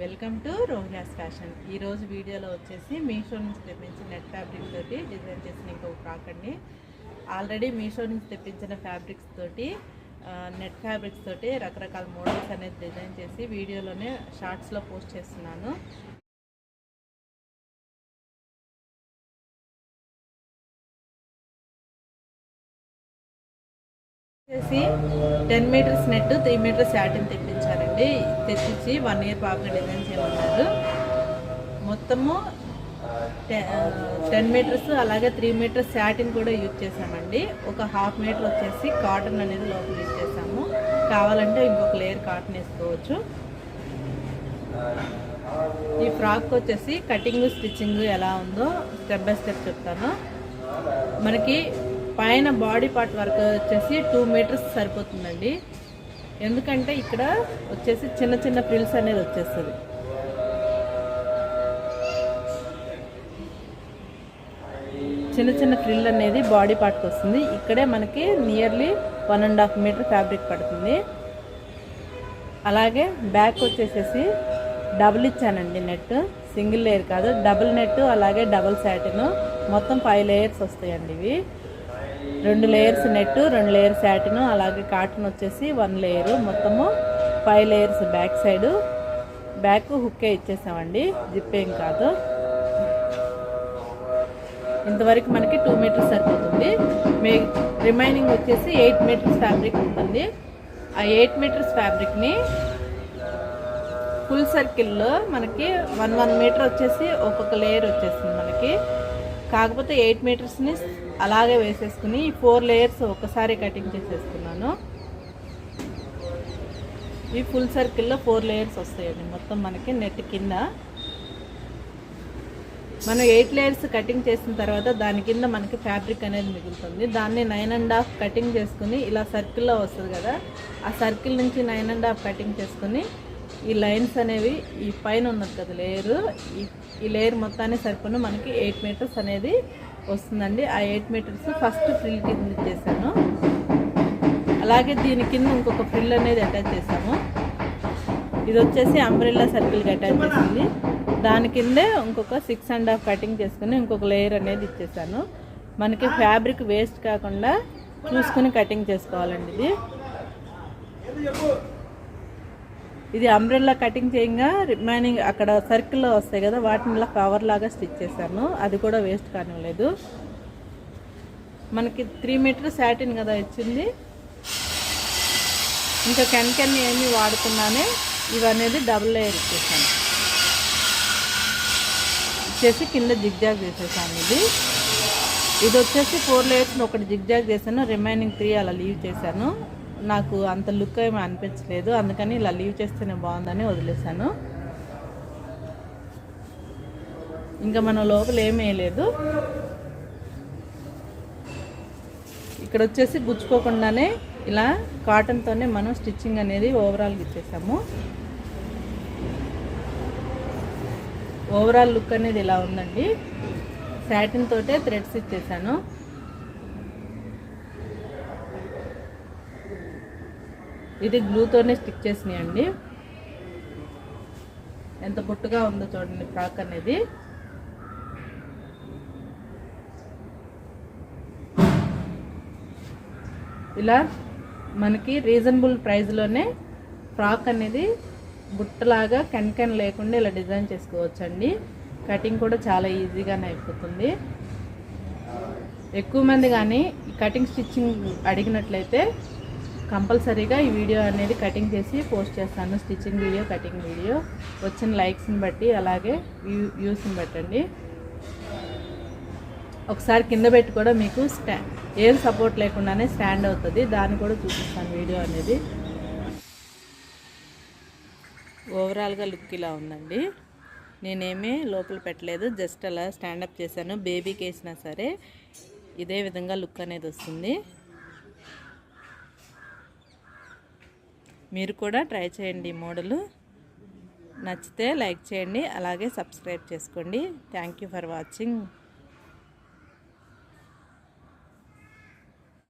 Welcome to రోహిలాస్ fashion. ఈరోజు వీడియోలో వచ్చేసి మీషో నుంచి తెప్పించిన నెట్ ఫ్యాబ్రిక్ తోటి డిజైన్ చేసిన ఇంకొక ఫ్రాక్ అండి. ఆల్రెడీ మీషో నుంచి తెప్పించిన ఫ్యాబ్రిక్స్ తోటి నెట్ ఫ్యాబ్రిక్స్ తోటి రకరకాల మోడల్స్ అనేది డిజైన్ చేసి వీడియోలోనే షార్ట్స్లో పోస్ట్ చేస్తున్నాను. వచ్చేసి ten metres net three metres satin తెప్పించారండి. తెప్పించి వన్ ఇయర్ పాపగా డిజైన్ చేయమన్నారు. మొత్తము టెన్ మీటర్స్ అలాగే త్రీ మీటర్స్ శాటిన్ కూడా యూజ్ చేసామండి ఒక హాఫ్ మీటర్ వచ్చేసి కాటన్ అనేది లోపల యూజ్ చేసాము కావాలంటే ఇంకొక లేయర్ కాటన్ వేసుకోవచ్చు. ఈ ఫ్రాక్ వచ్చేసి కటింగ్ స్టిచ్చింగ్ ఎలా ఉందో స్టెప్ బై స్టెప్ చెప్తాను. మనకి పైన బాడీ పార్ట్ వరకు వచ్చేసి టూ మీటర్స్ సరిపోతుందండి. ఎందుకంటే ఇక్కడ వచ్చేసి చిన్న చిన్న ప్రిల్స్ అనేది వచ్చేస్తుంది. చిన్న చిన్న ఫ్రిల్ అనేది బాడీ పార్ట్కి వస్తుంది. ఇక్కడే మనకి nearly one and half metre fabric పడుతుంది. అలాగే బ్యాక్ వచ్చేసేసి డబుల్ ఇచ్చానండి నెట్. సింగిల్ లేయర్ కాదు డబుల్ నెట్ అలాగే డబుల్ శాటిన్ మొత్తం ఫైవ్ లేయర్స్ వస్తాయండి ఇవి. రెండు లేయర్స్ నెట్ రెండు లేయర్స్ శాటిన్ అలాగే కాటన్ వచ్చేసి వన్ లేయర్ మొత్తము five layers back side back హుక్కే ఇచ్చేసామండి. జిప్ ఏం కాదు. ఇంతవరకు మనకి టూ మీటర్స్ సరిపోతుంది. మే రిమైనింగ్ వచ్చేసి ఎయిట్ మీటర్స్ ఫ్యాబ్రిక్ ఉంటుంది. ఆ ఎయిట్ మీటర్స్ ఫ్యాబ్రిక్ని ఫుల్ సర్కిల్లో మనకి వన్ వన్ మీటర్ వచ్చేసి ఒక్కొక్క లేయర్ వచ్చేసింది మనకి. కాకపోతే ఎయిట్ మీటర్స్ని అలాగే వేసేసుకుని ఈ ఫోర్ లేయర్స్ ఒకసారి కటింగ్ చేసేసుకున్నాను. ఈ ఫుల్ సర్కిల్లో ఫోర్ లేయర్స్ వస్తాయండి. మొత్తం మనకి నెట్ కింద. మనం ఎయిట్ లేయర్స్ కటింగ్ చేసిన తర్వాత దాని కింద మనకి ఫ్యాబ్రిక్ అనేది మిగులుతుంది. దాన్ని నైన్ అండ్ హాఫ్ కటింగ్ చేసుకుని ఇలా సర్కిల్లో వస్తుంది కదా ఆ సర్కిల్ నుంచి నైన్ అండ్ హాఫ్ కటింగ్ చేసుకుని ఈ లైన్స్ అనేవి ఈ పైన ఉన్నది కదా లేయర్. ఈ ఈ లేయర్ మొత్తాన్ని సరిపోను మనకి ఎయిట్ మీటర్స్ అనేది వస్తుందండి. ఆ ఎయిట్ మీటర్స్ ఫస్ట్ ఫ్రిల్ కింద చేశాను. అలాగే దీని కింద ఇంకొక ఫ్రిల్ అనేది అటాచ్ చేసాము ఇది వచ్చేసి అంబ్రెల్లా సర్కిల్కి అటాచ్ చేసింది. దాని కిందే ఇంకొక సిక్స్ అండ్ హాఫ్ కటింగ్ చేసుకుని ఇంకొక లేయర్ అనేది ఇచ్చేసాను మనకి ఫ్యాబ్రిక్ వేస్ట్ కాకుండా చూసుకుని కటింగ్ చేసుకోవాలండి ఇది. ఇది అంబ్రెల్లా కటింగ్ చేయంగా రిమైనింగ్ అక్కడ సర్కిల్లో వస్తాయి కదా వాటిని ఇలా కవర్ లాగా స్టిచ్ చేశాను. అది కూడా వేస్ట్ కానివ్వలేదు. మనకి త్రీ మీటర్ శాటిన్ కదా ఇచ్చింది. ఇంకా కెన్ కెన్ ఏమి వాడుకున్నానే ఇవనేది డబుల్ లేయర్ ఇచ్చేసాను. ఇచ్చేసి కింద జిగ్జాగ్ చేసేసాను ఇది. ఇది వచ్చేసి ఫోర్ లేయర్స్ ఒకటి జిగ్జాగ్ చేశాను రిమైనింగ్ త్రీ అలా లీవ్ చేశాను. నాకు అంత లుక్ ఏమీ అనిపించలేదు. అందుకని ఇలా లీవ్ చేస్తేనే బాగుందని వదిలేశాను. ఇంకా మన లోపల ఏమేయలేదు ఇక్కడ వచ్చేసి గుచ్చుకోకుండానే ఇలా కాటన్తోనే మనం స్టిచ్చింగ్ అనేది ఓవరాల్గా ఇచ్చేసాము. ఓవరాల్ లుక్ అనేది ఇలా ఉందండి. శాటిన్ తోటే థ్రెడ్స్ ఇచ్చేసాను. ఇది గ్లూతోనే స్టిక్ చేసినాయండి. ఎంత బొట్టుగా ఉందో చూడండి ఫ్రాక్ అనేది. ఇలా మనకి రీజనబుల్ ప్రైస్లోనే ఫ్రాక్ అనేది బుట్టలాగా కెన్ లేకుండా ఇలా డిజైన్ చేసుకోవచ్చండి. కటింగ్ కూడా చాలా ఈజీగానే అయిపోతుంది. ఎక్కువ మంది కానీ కటింగ్ స్టిచ్చింగ్ అడిగినట్లయితే కంపల్సరీగా ఈ వీడియో అనేది కటింగ్ చేసి పోస్ట్ చేస్తాను. Stitching video cutting video. వచ్చిన లైక్స్ని బట్టి అలాగే వ్యూ వ్యూస్ని బట్టండి. ఒకసారి కింద పెట్టి కూడా మీకు స్టా ఏం సపోర్ట్ లేకుండానే స్టాండ్ అవుతుంది. దాన్ని కూడా చూపిస్తాను వీడియో అనేది. ఓవరాల్గా లుక్ ఇలా ఉందండి. నేనేమీ లోపల పెట్టలేదు. జస్ట్ అలా స్టాండప్ చేశాను. బేబీకి వేసినా సరే ఇదే విధంగా లుక్ అనేది వస్తుంది. మీరు కూడా ట్రై చేయండి ఈ మోడలు. నచ్చితే లైక్ చేయండి అలాగే సబ్స్క్రైబ్ చేసుకోండి. Thank you for watching.